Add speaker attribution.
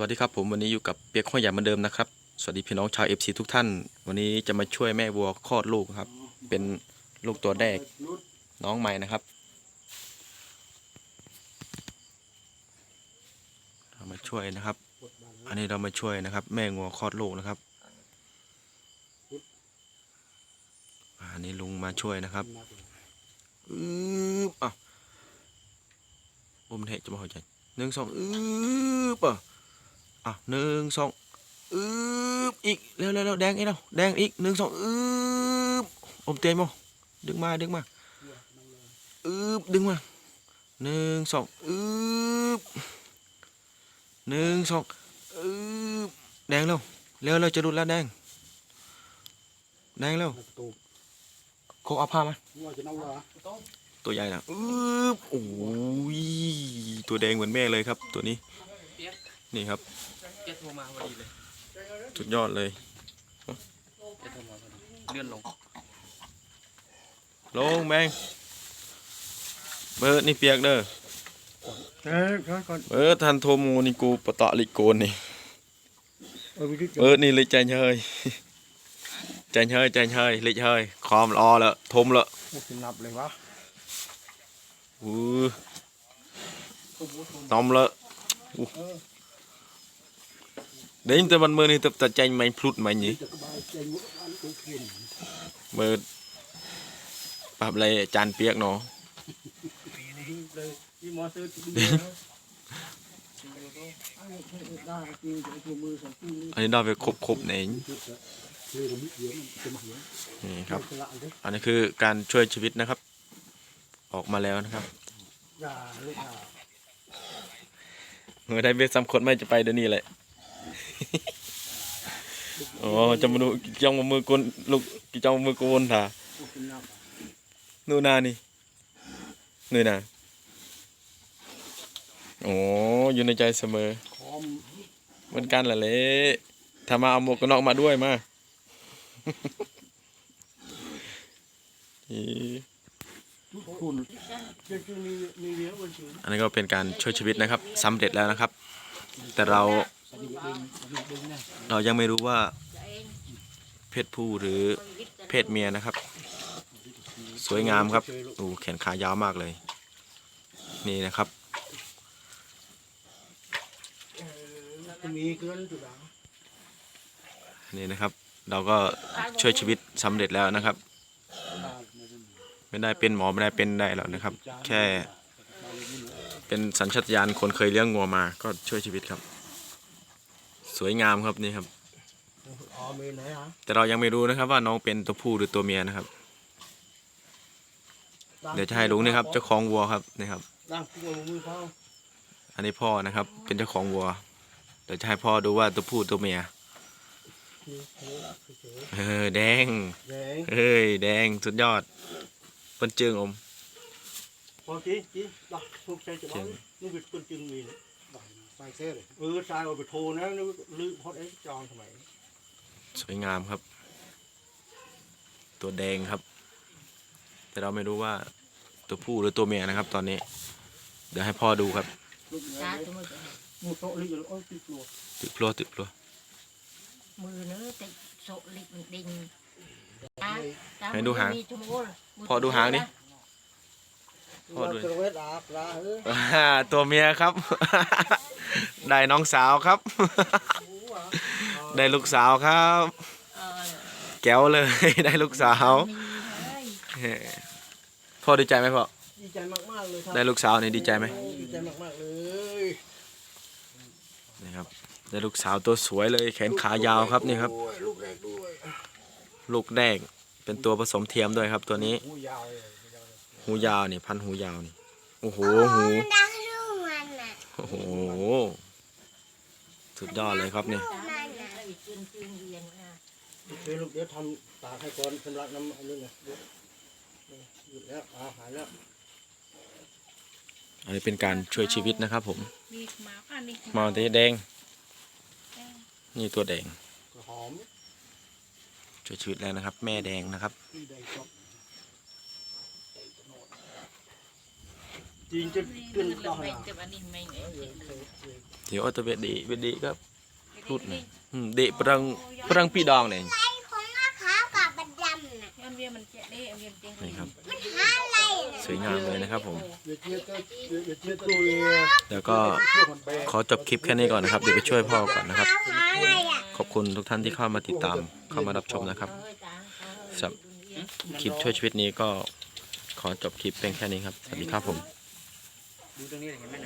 Speaker 1: วัสดีครับผมวันนี้อยู่กับเปียกห้อยหยาเหมือนเดิมนะครับ สวัสดีพี่น้องชาวเอฟซีทุกท่าน วันนี้จะมาช่วยแม่วัวคลอดลูกครับ เป็นลูกตัวแรกน้องใหม่นะครับเรามาช่วยนะครับ อันนี้เรามาช่วยนะครับ แม่งัวคลอดลูกนะครับอันนี้ลุงมาช่วยนะครับอืบอะอมเทจะมาหัวใจหนึ่งสองอืบอะ อะหนึ่งสองอืบอีกเร็วเร็วเร็วแดงอีกแล้วแดงอีกหนึ่งสองอืบอมเต็มมั้ดึงมาดึงมาอืบดึงมาหนึ่งสองอืบหนึ่งสองอืบแดงเร็วเร็วเร็วจะรุดแล้วแดงแดงเร็วโคเอาผ้ามา
Speaker 2: ว่าจะน้องว่า
Speaker 1: ตัวใหญ่นะอืบโอ้ยตัวแดงเหมือนแม่เลยครับ ตัวนี้นี่ครับ
Speaker 3: เจ็ดโทรมาพอดีเลย
Speaker 1: สุดยอดเลย
Speaker 3: เจ็ดโทรมาพอดีเลื่อนลง
Speaker 1: ลงแบงเบิร์ดนี่เปียกเด้อ
Speaker 2: เฮ้ยก่อนก่อน
Speaker 1: เบิร์ดทันโทโมนี่กูปะตะลิโกนนี่
Speaker 2: เออวิธี
Speaker 1: เบิร์ดนี่เลยใจเฮยใจเฮยใจเฮยเลยเฮยคอมรอแล้วทมแล้ว
Speaker 2: โอ้ยนับเลยวะ
Speaker 1: อู้ตอมแล้วอู้ เดี๋ยวแต่มันมือนี่ตับตัดใจไม่พลุดไม่หนี
Speaker 2: จะสบายใจมุดอันกูเขียน
Speaker 1: เบิร์ดปรับอะไรจานเปียกเนาะ
Speaker 2: อันนี้
Speaker 1: ได้ไปครบครบๆใน
Speaker 2: คือผมเหี้ยมันจะมาเหี้ย
Speaker 1: นี่ครับ อันนี้คือการช่วยชีวิตนะครับ ออกมาแล้วนะครับ
Speaker 2: เมื่
Speaker 1: อได้เบสซ้ำคนไม่จะไปเดี๋ยวนี้แหละ อ๋อจะมาดูกิจองมามือกวนลูกกิจองมามือกวนถ่า
Speaker 2: โอ้ยนับ
Speaker 1: นู่นนานี่นู่นนาโอ้อยู่ในใจเสมอเหมือนกันแหละเละถ้ามาเอาหมวกกันน็อกมาด้วยมาอั
Speaker 2: นนี้
Speaker 1: ก็เป็นการช่วยชีวิตนะครับสำเร็จแล้วนะครับ แต่เรา
Speaker 2: เรา
Speaker 1: ยังไม่รู้ว่า เพศผู้หรือเพศเมียนะครับ สวยงามครับโอ้แขนขายาวมากเลย นี่นะครับนี่นะครับ เราก็ช่วยชีวิตสำเร็จแล้วนะครับ ไม่ได้เป็นหมอไม่ได้เป็นได้แล้วนะครับ แค่เป็นสัญชาตญาณคนเคยเลี้ยงงัวมา ก็ช่วยชีวิตครับ สวยงามครับนี่ครับ
Speaker 2: อ๋อมีไหนฮะ
Speaker 1: แต่เรายังไม่รู้นะครับว่าน้องเป็นตัวผู้หรือตัวเมียนะครับ เดี๋ยวจะให้ลุงนี่ครับเจ้าของวัวครับนี่ครับ
Speaker 2: ร่างกุ้งมือเขา
Speaker 1: อันนี้พ่อนะครับ เป็นเจ้าของวัวเดี๋ยวจะให้พ่อดูว่าตัวผู้ตัวเมียเออแดง
Speaker 2: แดง
Speaker 1: เฮ้ยแดงสุดยอดเปิ้นเจิงอม
Speaker 2: พอจีจีดักทุกใจจะบ้านี่เป็นคนจึงมี ใส่เซ่เลย เออใส่เอาไปโทรนะนึกลืมพอดไอ้จองทำไม
Speaker 1: สวยงามครับ ตัวแดงครับ แต่เราไม่รู้ว่าตัวผู้หรือตัวเมียนะครับ ตอนนี้ เดี๋ยวให้พ่อดูครับ
Speaker 2: ลูก
Speaker 4: จ้า
Speaker 2: เอ๋ย
Speaker 4: ตัวมือ
Speaker 2: มูโตลิโอ้ยติดตัว
Speaker 1: ตึกพลัวตึกพลัว
Speaker 4: มือเนื้อติดโซลิมันดิ่งจ้าจ้า
Speaker 1: ให้ดูหาง
Speaker 4: มือมีชั่วโมงมื
Speaker 1: พอดูหางดิพอดู
Speaker 2: ตระเวทอาปลาเออ
Speaker 1: อ่าตัวเมียครับ ได้น้องสาวครับ ได้ลูกสาวครับ
Speaker 4: เออ
Speaker 1: แก้วเลย ได้ลูกสาว
Speaker 4: มีเฮ้ย
Speaker 1: เฮ้พ่อดีใจไหมพ่อ
Speaker 2: ดีใจมากๆเลยครับ
Speaker 1: ได้ลูกสาวนี่ดีใจไหม
Speaker 2: ดีใจมากๆเลย
Speaker 1: นี่ครับได้ลูกสาวตัวสวยเลย แขนขายาวครับนี่ครับ
Speaker 2: ด้วยลูกแรกด้วย
Speaker 1: ลูกแดงเป็นตัวผสมเทียมด้วยครับตัวนี้
Speaker 2: หูยาวเลย
Speaker 1: หูยาวนี่พันหูยาวนี่โอ้โหหูโอ้โหสุดยอดเลยครับนี่
Speaker 4: จ้าไอ้จืนจืนเรียนนะ
Speaker 2: โอเคลูกเดี๋ยวทำตากให้ก่อนสำหรับน้ำอันนี้นะหยุดแล้วอาหารแล้ว
Speaker 1: อันนี้เป็นการช่วยชีวิตนะครับ ผม
Speaker 4: มีหมาป่ะนี่
Speaker 1: มาตัวแดง นี่ตัวแดง
Speaker 2: ก็หอม
Speaker 1: ช่วยชีวิตแล้วนะครับ แม่แดงนะครับ
Speaker 2: ที่ใดก็จีนจะขึ้น
Speaker 4: Cái
Speaker 2: ต่อ
Speaker 4: lần
Speaker 2: ห
Speaker 4: này
Speaker 2: นา
Speaker 4: chụp anh đi mình ấy.
Speaker 1: เดี๋ยวเอาตัวเวดดีเวดดีครับ รุดนะอืมเดะปรังปรังปีดองเนี่ย
Speaker 5: ของมะขาวกับบัดดำน่ะ
Speaker 4: Em viên mình chạy đi, em viên chạy
Speaker 1: นี่
Speaker 4: đi.
Speaker 1: ครับ
Speaker 5: มันหาอะไรน่ะ
Speaker 1: สวยงามเลยนะครับผม
Speaker 2: เดี๋ยวเจี๊ยบก็เดี๋ยวเจี๊ยบก็เลย
Speaker 1: แล้วก็
Speaker 2: เชื่อคนแบก
Speaker 1: ขอจบคลิปแค่นี้ก่อนนะครับ เดี๋ยวไปช่วยพ่อก่อนนะครับ
Speaker 5: ขาวหาอะไรอะ
Speaker 1: ขอบคุณทุกท่านที่เข้ามาติดตาม เข้ามารับชมนะครับ
Speaker 4: Ơi, ta, ơi,
Speaker 1: Sập.
Speaker 4: dunia.
Speaker 1: คลิปช่วยชีวิตนี้ก็ขอจบคลิปเพียงแค่นี้ครับ สวัสดีครับผม
Speaker 3: ดูตรงนี้เห็นไหม